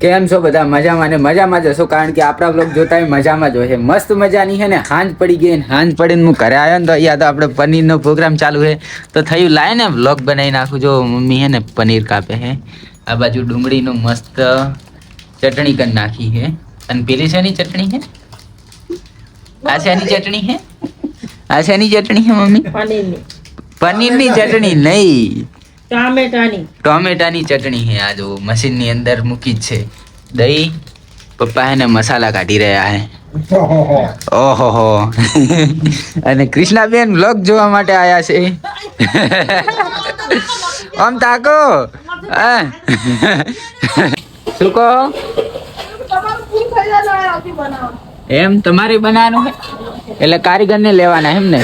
કેમ છો બધા? મજામાં ને મજામાં જ હશો? કારણ કે આપણા બ્લોગ જોતા મજામાં જ હોય છે. મસ્ત મજાની છે ને? હાંજ પડી ગઈ હાંજ પડીને હું ઘરે આવ્યો ને તો અહીંયા તો આપણે પનીરનો પ્રોગ્રામ ચાલુ છે. તો થયું લાય ને બ્લોગ બનાવી નાખું. જો મમ્મી હે ને પનીર કાપે છે. આ બાજુ ડુંગળીનું મસ્ત ચટણી કરી નાખી છે. અને પેલી શેની ચટણી છે? આ શેની ચટણી છે? આ શેની ચટણી છે મમ્મી? પનીરની ચટણી નહીં. ટામેટાની. ટોમેટાની ચટણી છે આ જો મશીનની અંદર મૂકી જ છે. દહીં પપ્પા એને મસાલા કાઢી રહ્યા હે. ઓહો અને કૃષ્ણાબેન વ્લોગ જોવા માટે આયા છે. આમ તાકો હા. શું કહો? એમ તમારે બનાવવાનું એટલે એટલે કારીગરને લેવાના એમ ને?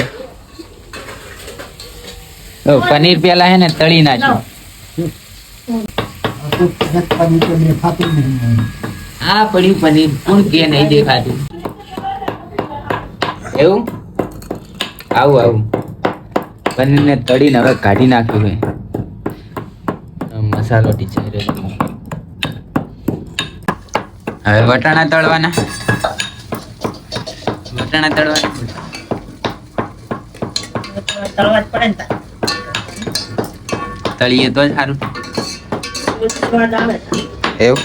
પનીર પેલા હે ને તળી નાખ્યું આ પડ્યું પનીર. કોણ કે નહીં દેખાતું એવું? આવું આવું. પનીરને તળીને હવે કાઢી નાખ્યું હોય મસાલો ટીચર હવે વટાણા તળવાના. વટાણા તળવાના. તળવા પડે ને. તળીએ તો સારું. એવું?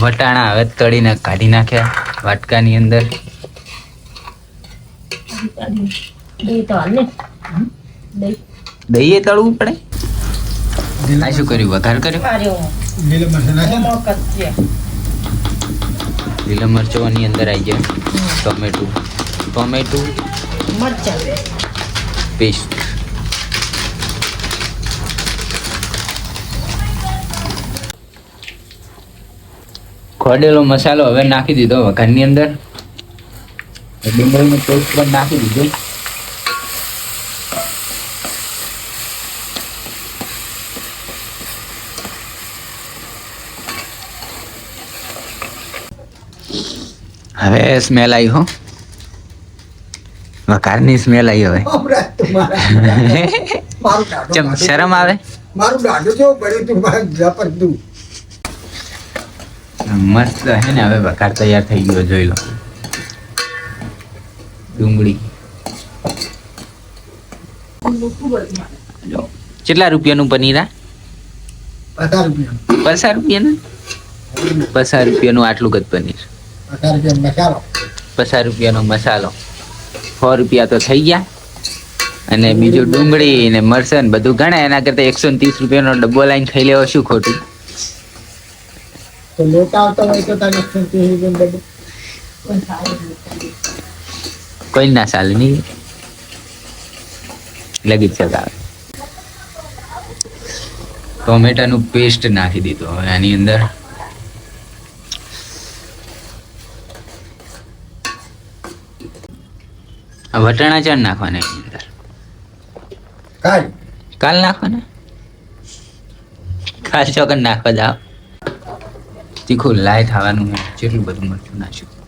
વટાણા હવે તળીને કાઢી નાખ્યા વાટકાની અંદર. દહીએ તળવું પડે? આ શું કર્યું? વઘાર કર્યો? લીલા મરચોની અંદર આવી જાય ટમેટું. ટમેટું. મરચા. પેસ્ટ. ખોડેલો મસાલો હવે નાખી દીધો વઘારની અંદર. ડુંગળીનો પેસ્ટ પણ નાખી દીધું. હવે સ્મેલ આવી હો. વઘારની સ્મેલ આવી હવે. ચમ શરમ આવે? મારું દાડું જો પડ્યું તું મસ્ત હે ને હવે વકાર તૈયાર થઈ ગયો જોઈ લો. ડુંગળી. જો કેટલા રૂપિયાનું પનીર? પચાસ રૂપિયાનું? પચાસ રૂપિયાનું આટલું જ પનીર. પચાસ રૂપિયાનો મસાલો. સો રૂપિયા તો થઈ ગયા. અને બીજું ડુંગળી ને મરસન બધું ગણે એના કરતા એકસો ને ત્રીસ રૂપિયાનો ડબ્બો લાઈન ખાઈ લેવો શું ખોટું. કોઈ ના ચાલે નહીં. લગી ચગાવે ટોમેટાનું પેસ્ટ નાખી દીધું હવે આની અંદર. આ વટાણા ચાર નાખવાના એની અંદર. કાલ? કાલ નાખવાના? કાલ ચોકન નાખવા જાઓ. તીખું લાય થવાનું જેટલું બધું મરચું નાખ્યું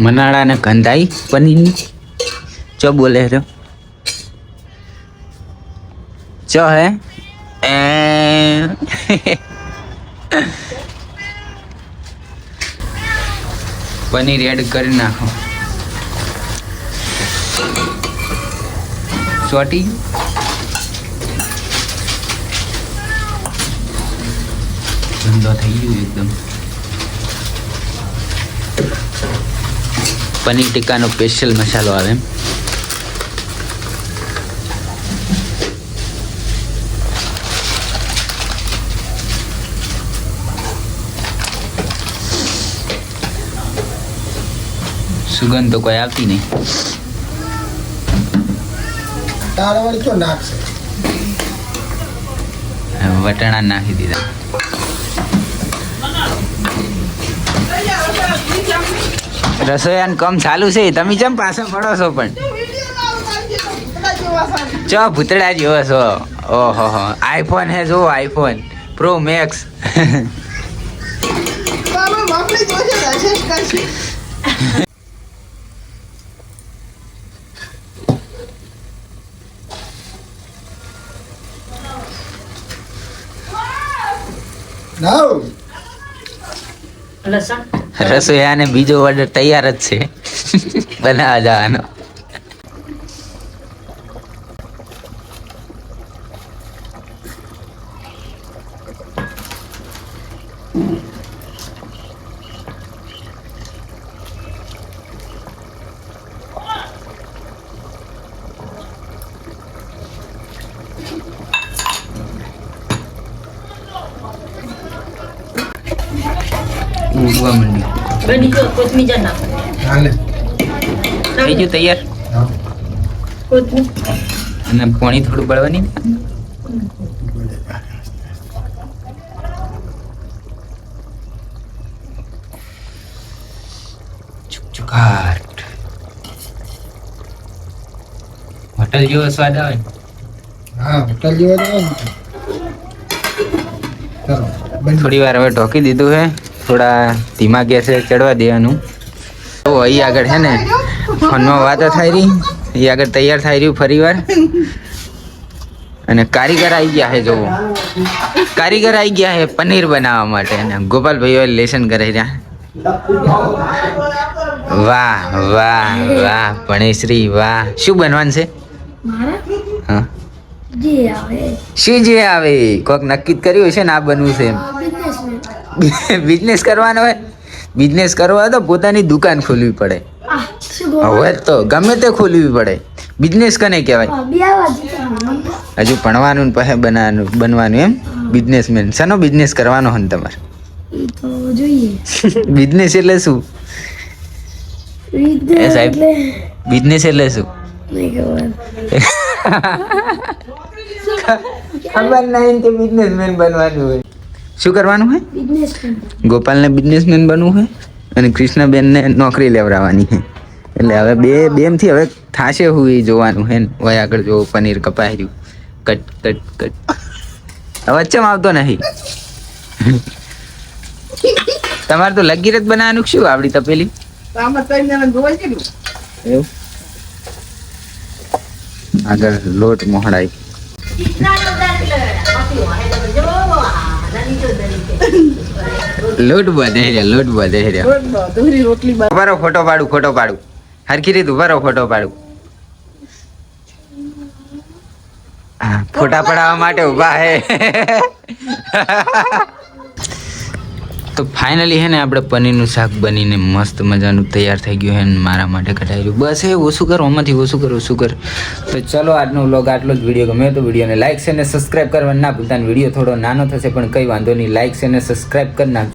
મનાળા ને કંધાઈ પનીરની. ચો બોલે રહ્યો? ચો હે? એ. પનીર એડ કરી નાખો. ચોટી ધંધો થઈ ગયો એકદમ. પનીર ટીકાનો સ્પેશિયલ મસાલો આવે. સુગંધ તો કોઈ આવતી નહીં. વટાણા નાખી દીધા. રસોઈયાનું કામ ચાલુ છે. તમે જેમ પાછા પડો છો પણ? ચો ભૂતડા જેવો છો? ઓહો હો. આઈફોન હે જો આઈફોન પ્રો મેક્સ લસણ રસોઈયાને બીજો ઓર્ડર તૈયાર જ છે. બનાવવા જવાનો. માંડ્યું. બની ગયો કોથમીર નાખ. હાલે. થઈ તૈયાર? અને પાણી થોડું બળવાની? હોટલ જેવો સ્વાદ આવે. હા હોટલ જેવો જ થોડી વાર હવે ઢોકી દીધું છે થોડા ધીમા ગેસે ચડવા દેવાનું. તો અહીં આગળ છે ને ફોનમાં વાતો થાય રહી. એ આગળ તૈયાર થાય રહ્યું ફરીવાર. અને કારીગર આવી ગયા છે જોવો. કારીગર આવી ગયા છે પનીર બનાવવા માટે અને ગોપાલભાઈઓ લેસન કરી રહ્યા. વાહ વાહ વાહ ભણેશ્રી વાહ. શું બનવાનું છે? હા. શું જે આવે? કોક નક્કી કર્યું હશે ને આ બનવું છે એમ? બિઝનેસ કરવાનો હોય? બિઝનેસ કરવા હોય તો પોતાની દુકાન ખોલવી પડે. હવે તો ગમે તે ખોલવી પડે. બિઝનેસ કને કહેવાય? હજુ ભણવાનું પછી બનાવવાનું બનવાનું એમ? બિઝનેસમેન શાનો બિઝનેસ કરવાનો હોય તમારે? બિઝનેસ એટલે શું? એ સાહેબ. બિઝનેસ એટલે શું? ખબર. નહીં કે બિઝનેસમેન બનવાનું હોય. શું કરવાનું છે ગોપાલને બિઝનેસમેન બનવું છે અને કૃષ્ણબેનને નોકરી લેવડાવવાની છે એટલે હવે બે, બેમથી હવે થાશે હું એ જોવાનું હે ને. વય આગળ જો પનીર કપાઈ રહ્યું કટ કટ કટ. હવે વચ્ચેમ આવતો નહીં. તમારે તો લગીર જ બનાવવાનું શું આવડી તપેલી? આગળ લોટ મોહડાય લોટ બધે રહ્યા લોટ બધે રહ્યા ઉભારો ફોટો પાડું ફોટો પાડું. હરખી રીત ઉભારો ફોટો પાડું. ફોટા પડાવવા માટે ઊભા હે. તો ફાઇનલી હે ને આપણે પનીરનું શાક બનીને મસ્ત મજાનું તૈયાર થઈ ગયું હે ને મારા માટે કઢાઈ રહ્યું. બસ એ ઓછું કર, ઓમાંથી ઓછું કર ઓછું કર. તો ચલો આજનો વ્લોગ આટલો જ વીડિયો ગમ્યો તો વિડીયોને લાઈક છે ને સબસ્ક્રાઈબ કરવા ના ભૂલતા વીડિયો થોડો નાનો થશે પણ કંઈ વાંધો નહીં. લાઈક છે ને સબસ્ક્રાઈબ કરી નાખ